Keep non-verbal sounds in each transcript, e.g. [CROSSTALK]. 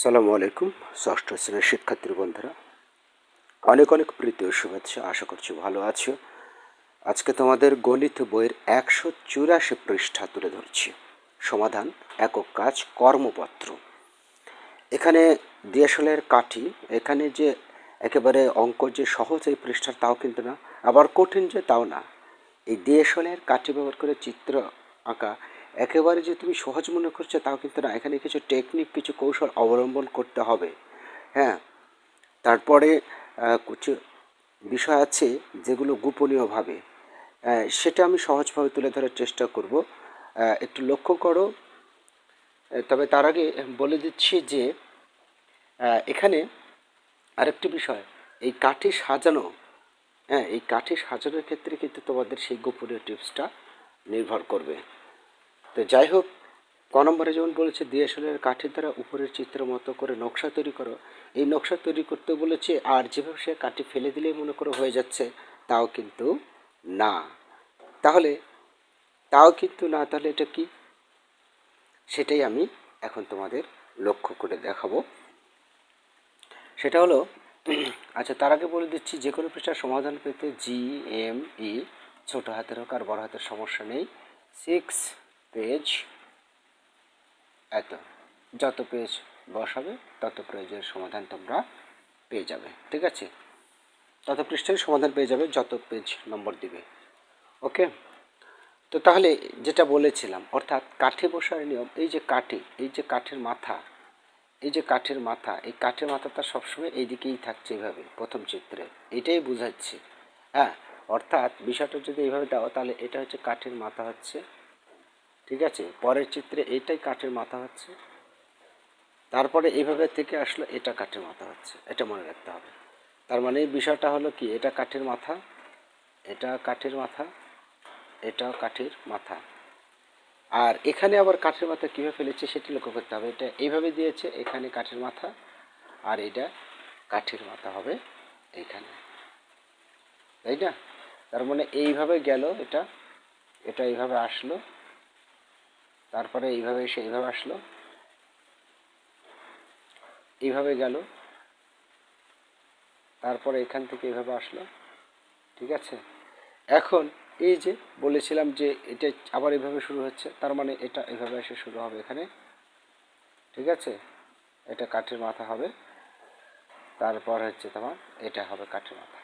সালামু আলাইকুম, ষষ্ঠ শ্রেণির শিক্ষার্থী বন্ধুরা। অনেক অনেক প্রীতি ও শুভেচ্ছা, আশা করছি ভালো আছো। আজকে তোমাদের গণিত বইয়ের একশো চুরাশি পৃষ্ঠা তুলে ধরছি। সমাধান, একক কাজ, কর্মপত্র। এখানে ডিএসএলের কাঠি, এখানে যে একেবারে অঙ্ক যে সহজ এই পৃষ্ঠার তাও কিন্তু না, আবার কঠিন যে তাও না। এই ডিএসএলের কাঠি ব্যবহার করে চিত্র আঁকা একেবারে যে তুমি সহজ মনে করছ, তাও কিন্তু না। এখানে কিছু টেকনিক কিছু কৌশল অবলম্বন করতে হবে। হ্যাঁ? তারপরে কিছু বিষয় আছে যেগুলো গোপনীয়ভাবে। সেটা আমি সহজভাবে তুলে ধরার চেষ্টা করব। একটু লক্ষ্য করো। তবে তার আগে বলে দিচ্ছি যে এখানে আরেকটি বিষয়। এই কাঠি সাজানো হ্যাঁ এই কাঠি সাজানোর ক্ষেত্রে কিন্তু তোমাদের সেই গোপনীয় টিপসটা নির্ভর করবে। তো যাই হোক ক নম্বরে যেমন বলেছে ডিএসএলের কাঠের দ্বারা উপরের চিত্র মতো করে নকশা তৈরি করো। এই নকশা তৈরি করতে বলেছে, আর যেভাবে সে কাঠি ফেলে দিলেই মনে করো হয়ে যাচ্ছে, তাও কিন্তু না। তাহলে, তাও কিন্তু না, তাহলে এটা কি? সেটাই আমি এখন তোমাদের লক্ষ্য করে দেখাবো। সেটা হলো আচ্ছা তার আগে বলে দিচ্ছি, যে কোনো পৃষ্ঠার সমাধান পেতে জি এম ই ছোটো হাতের হোক আর বড় হাতের সমস্যা নেই। সিক্স পেজ এত যত পেজ বসাবে, তত পেজের সমাধান তোমরা পেয়ে যাবে, ঠিক আছে? তত পৃষ্ঠার সমাধান পেয়ে যাবে, যত পেজ নম্বর দিবে। ওকে? তো তাহলে যেটা বলেছিলাম, অর্থাৎ কাঠে বসার নিয়ম, এই যে কাঠি, এই যে কাঠের মাথা, এই যে কাঠের মাথা, এই কাঠের মাথাটা সবসময় এইদিকেই থাকছে এইভাবে, প্রথম চিত্রে। এটাই বোঝাচ্ছে। হ্যাঁ অর্থাৎ বিষয়টা যদি এইভাবে দাও, তাহলে এটা হচ্ছে কাঠের মাথা হচ্ছে ঠিক আছে? পরের চিত্রে এইটাই কাঠের মাথা হচ্ছে। তারপরে এইভাবে থেকে আসলো এটা কাঠের মাথা হচ্ছে। এটা মনে রাখতে হবে। তার মানে এই বিষয়টা হলো কি? এটা কাঠের মাথা, এটা কাঠের মাথা, এটাও কাঠের মাথা। আর এখানে আবার কাঠের মাথা কীভাবে ফেলেছে সেটি লক্ষ্য করতে হবে। এটা এইভাবে দিয়েছে, এখানে কাঠের মাথা আর এটা কাঠের মাথা হবে এইখানে। তাই না? তার মানে এইভাবে গেল এটা এটা এইভাবে আসলো। তারপরে এইভাবে এসে এইভাবে আসলো। এইভাবে গেল। তারপরে এখান থেকে এইভাবে আসলো। ঠিক আছে? এখন এই যে বলেছিলাম যে এটা আবার এইভাবে শুরু হচ্ছে, তার মানে এটা এইভাবে এসে শুরু হবে এখানে। ঠিক আছে? এটা কাঠের মাথা হবে। তারপর হচ্ছে তোমার এটা হবে কাঠের মাথা।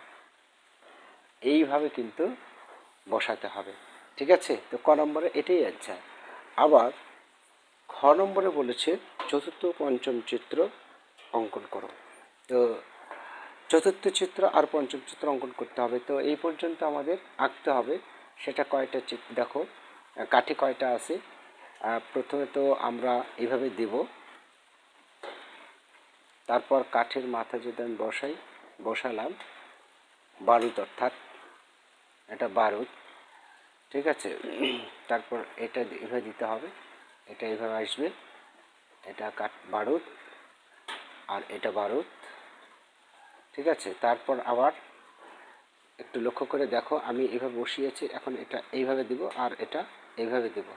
এইভাবে কিন্তু বসাতে হবে। ঠিক আছে? তো ক নম্বরে এটাই অ্যান্সার আবার খ নম্বরে বলেছে চতুর্থ পঞ্চম চিত্র অঙ্কন করো। তো চতুর্থ চিত্র আর পঞ্চম চিত্র অঙ্কন করতে হবে। তো এই পর্যন্ত আমাদের আঁকতে হবে। সেটা কয়টা চিত্র দেখো, কাঠি কয়টা আছে? প্রথমে তো আমরা এইভাবে দেব। তারপর কাঠের মাথা যদি আমি বসাই, বসালাম, বারুদ অর্থাৎ, এটা বারুদ। ঠিক আছে? তারপর এটা এভাবে দিতে হবে। এটা এভাবে আসবে। এটা কাঠ বারুদ। আর এটা বারুদ। ঠিক আছে? তারপর আবার একটু লক্ষ্য করে দেখো, আমি এভাবে বসিয়েছি, এখন এটা এইভাবে দিব আর এটা এইভাবে দিব।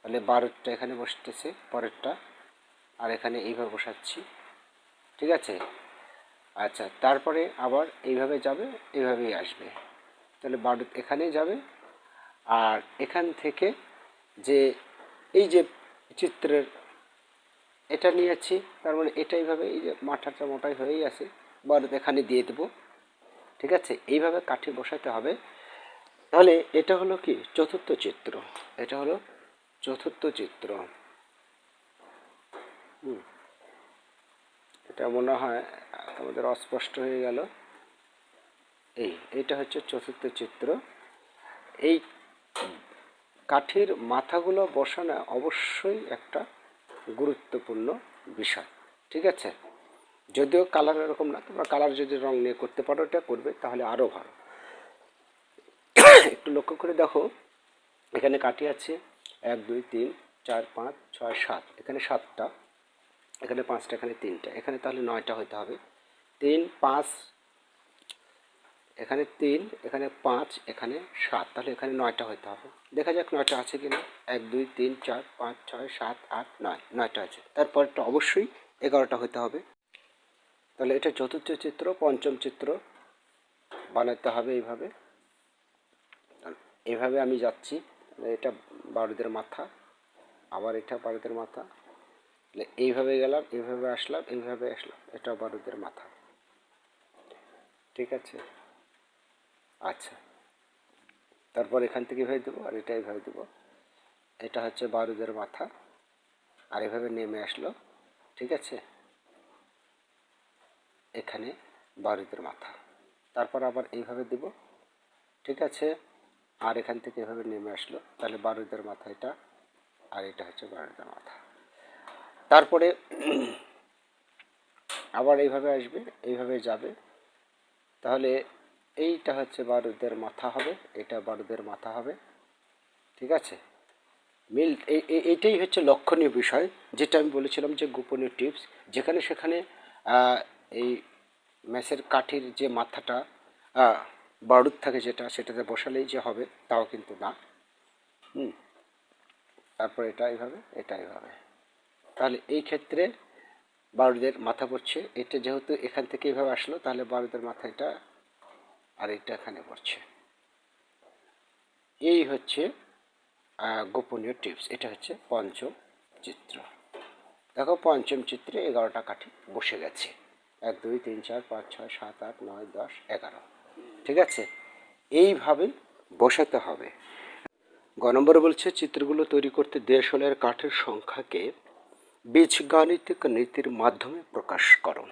তাহলে বারুদটা এখানে বসতেছে, পরেরটা। আর এখানে এইভাবে বসাচ্ছি। ঠিক আছে? আচ্ছা তারপরে আবার এইভাবে যাবে এইভাবেই আসবে। তাহলে বারুদ এখানেই যাবে আর এখান থেকে যে এই যে চিত্রের এটা নিয়েছি, তার মানে এটা এইভাবে এই যে মাথাটা মোটাই হয়েই আছে বারুদ এখানে দিয়ে দেবো। ঠিক আছে? এইভাবে কাঠি বসাতে হবে। তাহলে এটা হলো কি? চতুর্থ চিত্র। এটা হলো চতুর্থ চিত্র। হুম। এটা মনে হয় আমাদের অস্পষ্ট হয়ে গেল। এই এটা হচ্ছে চতুর্থ চিত্র। এই কাঠের মাথাগুলো বসানো অবশ্যই একটা গুরুত্বপূর্ণ বিষয়, ঠিক আছে? যদিও কালার এরকম না, তোমরা কালার যদি রং নিয়ে করতে পারো এটা করবে, তাহলে আরও ভালো। একটু লক্ষ্য করে দেখো, এখানে কাঠি আছে, এক, দুই, তিন, চার, পাঁচ, ছয়, সাত। এখানে সাতটা, এখানে পাঁচটা, এখানে তিনটা। এখানে তাহলে নয়টা হতে হবে। তিন, পাঁচ এখানে তিন, এখানে পাঁচ, এখানে সাত। তাহলে এখানে নয়টা হতে হবে। দেখা যাক নয়টা আছে কি না এক, দুই, তিন, চার, পাঁচ, ছয়, সাত, আট, নয়। নয়টা আছে। তারপরটা অবশ্যই এগারোটা হতে হবে। তাহলে এটা চতুর্থ চিত্র, পঞ্চম চিত্র বানাতে হবে এইভাবে। এভাবে আমি যাচ্ছি। এটা বারুদের মাথা, আবার এটা বারুদের মাথা। এইভাবে গেলাম, এইভাবে আসলাম এইভাবে আসলাম। এটা বারুদের মাথা। ঠিক আছে? আচ্ছা। তারপর এখান থেকে এভাবে দেবো, আর এটা এইভাবে দেবো। এটা হচ্ছে বারুদের মাথা। আর এভাবে নেমে আসলো, ঠিক আছে? এখানে বারুদের মাথা। তারপর আবার এইভাবে দেব, ঠিক আছে? আর এখান থেকে এভাবে নেমে আসলো, তাহলে বারুদের মাথা এটা, আর এটা হচ্ছে বারুদের মাথা। তারপরে আবার এইভাবে আসবে, এইভাবে যাবে। তাহলে এইটা হচ্ছে বারুদের মাথা হবে, এটা বারুদের মাথা হবে, ঠিক আছে? মিল এই এই- এইটাই হচ্ছে লক্ষণীয় বিষয়, যেটা আমি বলেছিলাম যে গোপনীয় টিপস, যেখানে সেখানে এই ম্যাচের কাঠির যে মাথাটা বারুদ থাকে যেটা, সেটাতে বসালেই যে হবে, তাও কিন্তু না। হুম? তারপর এটা এইভাবে এটা এইভাবে। তাহলে এই ক্ষেত্রে বারুদের মাথা পড়ছে, এটা যেহেতু এখান থেকে এইভাবে আসলো, তাহলে বারুদের মাথা এটা আর এটা এখানে পড়ছে। এই হচ্ছে গোপনীয় টিপস। এটা হচ্ছে পঞ্চম চিত্র দেখো পঞ্চম চিত্রে এগারোটা কাঠি বসে গেছে। এক, দুই, তিন, চার, পাঁচ, ছয়, সাত, আট, নয়, দশ, এগারো। ঠিক আছে? এইভাবে বসাতে হবে। গ নম্বরে বলছে, চিত্রগুলো তৈরি করতে দেশলের কাঠের সংখ্যাকে বীজগাণিতিক নীতির মাধ্যমে প্রকাশ করো।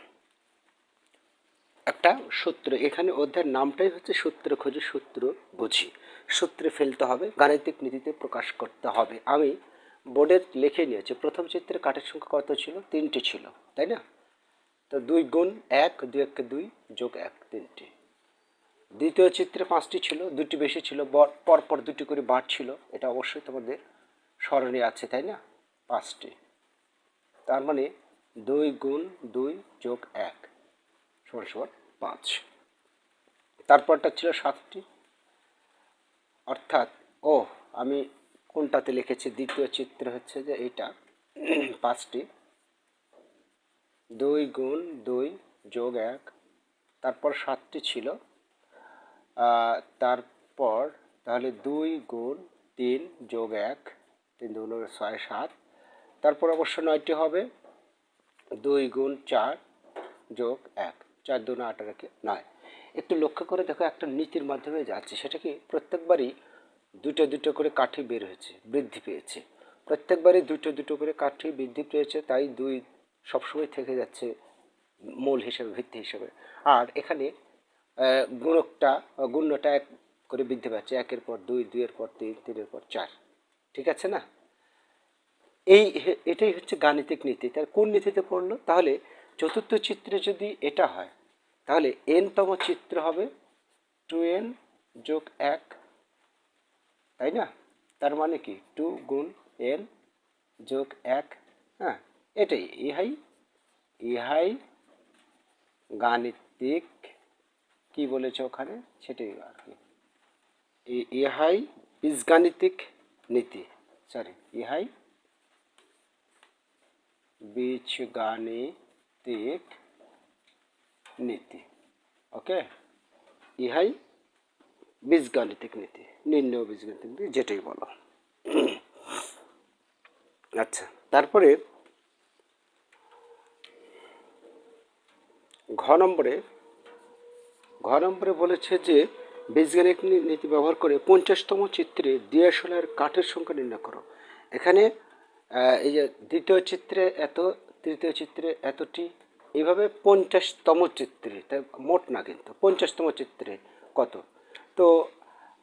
একটা সূত্র, এখানে অধ্যায়ের নামটাই হচ্ছে সূত্র খোঁজে সূত্র বুঝি। সূত্রে ফেলতে হবে, গাণিতিক নীতিতে প্রকাশ করতে হবে। আমি বোর্ডের লিখে নিয়েছি, প্রথম চিত্রে কাঠের সংখ্যা কত ছিল? তিনটি ছিল, তাই না? তো দুই গুণ এক, দুই এক দুই যোগ এক, তিনটি। দ্বিতীয় চিত্রে পাঁচটি ছিল, দুটি বেশি ছিল পরপর দুটি করে বার ছিল, এটা অবশ্যই তোমাদের স্মরণে আছে, তাই না? পাঁচটি। তার মানে দুই গুণ দুই যোগ এক। সমান সমান পাঁচ। তারপরটা ছিল সাতটি। অর্থাৎ, ও, আমি কোনটাতে লিখেছি? দ্বিতীয় চিত্র হচ্ছে যে এইটা, [CLEARS THROAT] পাঁচটি। দুই গুণ দুই যোগ এক। তারপর সাতটি ছিল। তারপর তাহলে দুই গুণ তিন যোগ এক, তিন দুগুণ ছয়, সাত। তারপর অবশ্য নয়টি হবে। দুই গুণ চার যোগ এক। চার আট আর নয়। একটু লক্ষ্য করে দেখো, একটা নীতির মাধ্যমে যাচ্ছে। সেটা কি প্রত্যেকবারই দুটো দুটো করে কাঠি বের হয়েছে, বৃদ্ধি পেয়েছে। প্রত্যেকবারই দুটো দুটো করে কাঠি বৃদ্ধি পেয়েছে, তাই দুই সবসময় থেকে যাচ্ছে মূল হিসেবে, ভিত্তি হিসেবে। আর এখানে গুণকটা গুণ্যটা এক করে বৃদ্ধি পাচ্ছে। একের পর দুই, দুইয়ের পর তিন, তিনের পর চার। ঠিক আছে না? এই এটাই হচ্ছে গাণিতিক নীতি। তার কোন নীতিতে পড়ল? তাহলে চতুর্থ চিত্রে যদি এটা হয় তাহলে এনতম চিত্র হবে টু এন যোগ এক, তাই না? তার মানে কি? টু গুণ এন যোগ এক হ্যাঁ এটাই ইহাই ইহাই গাণিতিক, কি বলেছে ওখানে? সেটাই আর কি। ইহাই বীজগাণিতিক নীতি সরি ইহাই বীজগাণিতিক নীতি ওকে ইহাই বীজগাণিতিক নীতি নির্ণয় বীজগাণিতিক নীতি যেটাই বলো আচ্ছা তারপরে ঘ নম্বরে ঘ নম্বরে বলেছে যে বীজগাণিক নীতি ব্যবহার করে পঞ্চাশতম চিত্রে ডিএসএলআর কাঠের সংখ্যা নির্ণয় করো। এখানে এই যে দ্বিতীয় চিত্রে এত, তৃতীয় চিত্রে এতটি এইভাবে পঞ্চাশতম চিত্রে তাই মোট না কিন্তু, পঞ্চাশতম চিত্রে কত? তো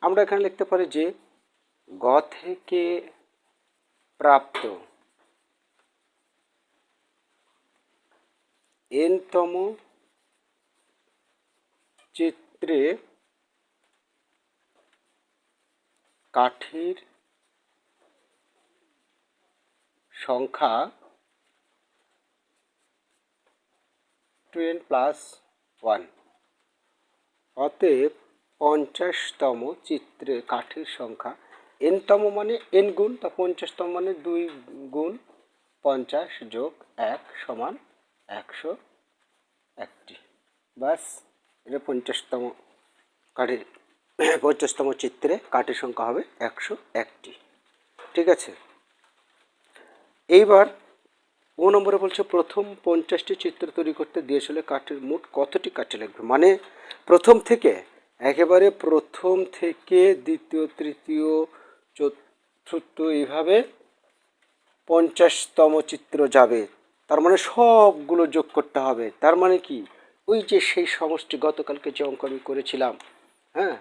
আমরা এখানে লিখতে পারি যে গ থেকে প্রাপ্ত এনতম চিত্রে কাঠের সংখ্যা টু এন প্লাস ওয়ান অতএব পঞ্চাশতম চিত্রে কাঠের সংখ্যা এনতম মানে এন গুণ, তা পঞ্চাশতম মানে দুই গুণ পঞ্চাশ যোগ এক সমান একশো একটি। বাস এটা পঞ্চাশতম কাঠের, পঞ্চাশতম চিত্রে কাঠের সংখ্যা হবে একশো একটি। ঠিক আছে? এইবার ও নম্বরে বলছে, প্রথম পঞ্চাশটি চিত্র তৈরি করতে দিয়েছিল কাঠের মোট কতটি কাঠি লাগবে মানে প্রথম থেকে, একেবারে প্রথম থেকে দ্বিতীয়, তৃতীয়, চতুর্থ, এইভাবে পঞ্চাশতম চিত্র যাবে। তার মানে সবগুলো যোগ করতে হবে। তার মানে কি? ওই যে সেই সমষ্টি গতকালকে যে অঙ্ক আমি করেছিলাম হ্যাঁ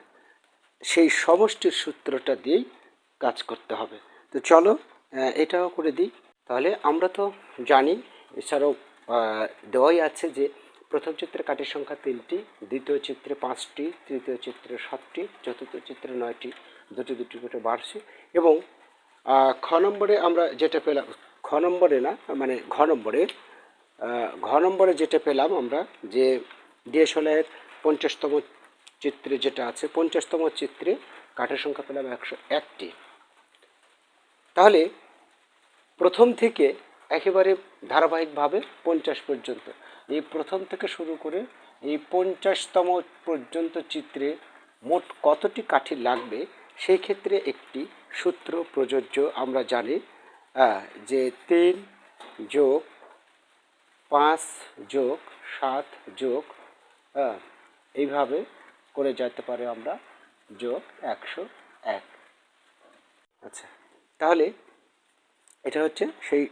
সেই সমষ্টির সূত্রটা দিয়েই কাজ করতে হবে। তো চলো এটাও করে দিই। তাহলে আমরা তো জানি, এছাড়াও দেওয়াই আছে যে প্রথম চিত্রে কাঠের সংখ্যা তিনটি, দ্বিতীয় চিত্রে পাঁচটি, তৃতীয় চিত্রে সাতটি, চতুর্থ চিত্রে নয়টি, দুটি দুটি করে বাড়ছে এবং খ নম্বরে আমরা যেটা পেলাম, খ নম্বরে না মানে ঘ নম্বরে ঘ নম্বরে যেটা পেলাম আমরা যে ডিএসএলআর পঞ্চাশতম চিত্রে যেটা আছে, পঞ্চাশতম চিত্রে কাঠের সংখ্যা পেলাম একশো একটি। তাহলে প্রথম থেকে একেবারে ধারাবাহিকভাবে পঞ্চাশ পর্যন্ত। এই প্রথম থেকে শুরু করে এই পঞ্চাশতম পর্যন্ত চিত্রে মোট কতটি কাঠি লাগবে, সেই ক্ষেত্রে একটি সূত্র প্রযোজ্য আমরা জানি যে তিন যোগ পাঁচ যোগ সাত যোগ এইভাবে করে যেতে পারে আমরা যোগ একশো এক। আচ্ছা তাহলে এটা হচ্ছে সেই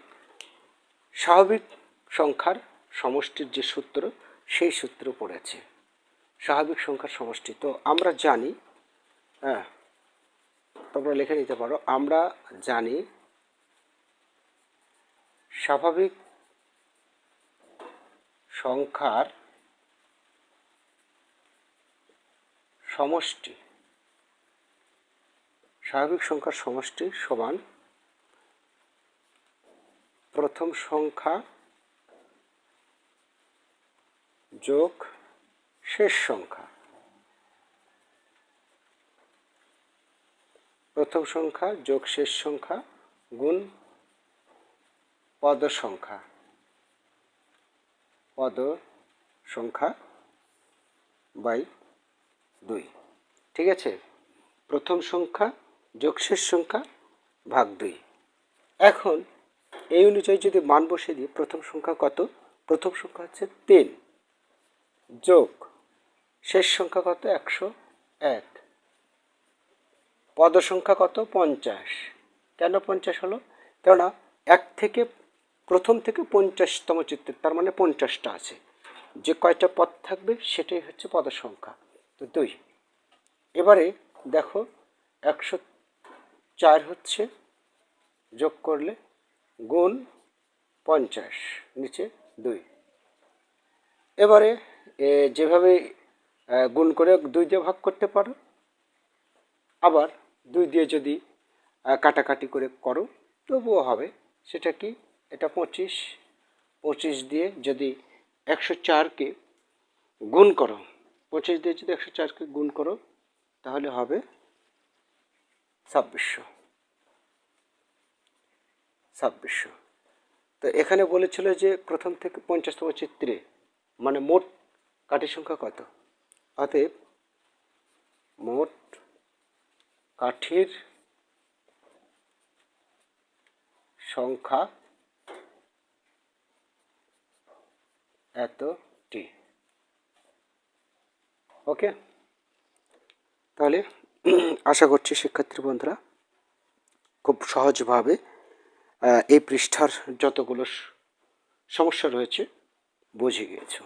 স্বাভাবিক সংখ্যার সমষ্টির যে সূত্র, সেই সূত্র পড়েছে। স্বাভাবিক সংখ্যার সমষ্টি। তো আমরা জানি হ্যাঁ তোমরা লিখে নিতে পারো, আমরা জানি স্বাভাবিক সংখ্যার সমষ্টি, স্বাভাবিক সংখ্যার সমষ্টি সমান প্রথম সংখ্যা যোগ শেষ সংখ্যা। প্রথম সংখ্যা যোগ শেষ সংখ্যা গুণ পদ সংখ্যা। পদ সংখ্যা বাই দুই। ঠিক আছে? প্রথম সংখ্যা যোগ শেষ সংখ্যা ভাগ দুই। এখন এই অনুযায়ী যদি মান বসিয়ে দিই, প্রথম সংখ্যা কত? প্রথম সংখ্যা হচ্ছে তিন। যোগ শেষ সংখ্যা কত? একশো এক। পদ সংখ্যা কত? পঞ্চাশ। কেন পঞ্চাশ হলো? কেননা এক থেকে, প্রথম থেকে পঞ্চাশতম চিত্রের, তার মানে পঞ্চাশটা আছে। যে কয়টা পদ থাকবে, সেটাই হচ্ছে পদ সংখ্যা। তো দুই। এবারে দেখো, একশো চার হচ্ছে, যোগ করলে গুণ পঞ্চাশ, নিচে দুই। এবারে যেভাবে গুণ করে দুই দিয়ে ভাগ করতে পারো, আবার দুই দিয়ে যদি কাটাকাটি করে করো, তবুও হবে। সেটা কি? এটা পঁচিশ। পঁচিশ দিয়ে যদি একশো চারকে গুণ করো, পঁচিশ দিয়ে যদি একশো চারকে গুণ করো, তাহলে হবে ছাব্বিশশো। ছাব্বিশশো তো এখানে বলেছিল যে প্রথম থেকে পঞ্চাশতম চিত্রে মানে মোট কাঠির সংখ্যা কত? অতএব মোট কাঠির সংখ্যা এতটি। ওকে? তাহলে আশা করছি শিক্ষার্থী বন্ধুরা খুব সহজভাবে এই পৃষ্ঠার যতগুলো সমস্যা রয়েছে, বুঝে গিয়েছ।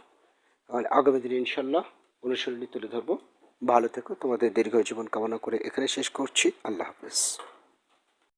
আর আগামী দিনে ইনশাল্লাহ অনুসরণী তুলে ধরবো। ভালো থেকো, তোমাদের দীর্ঘ জীবন কামনা করে এখানে শেষ করছি। আল্লাহ হাফেজ।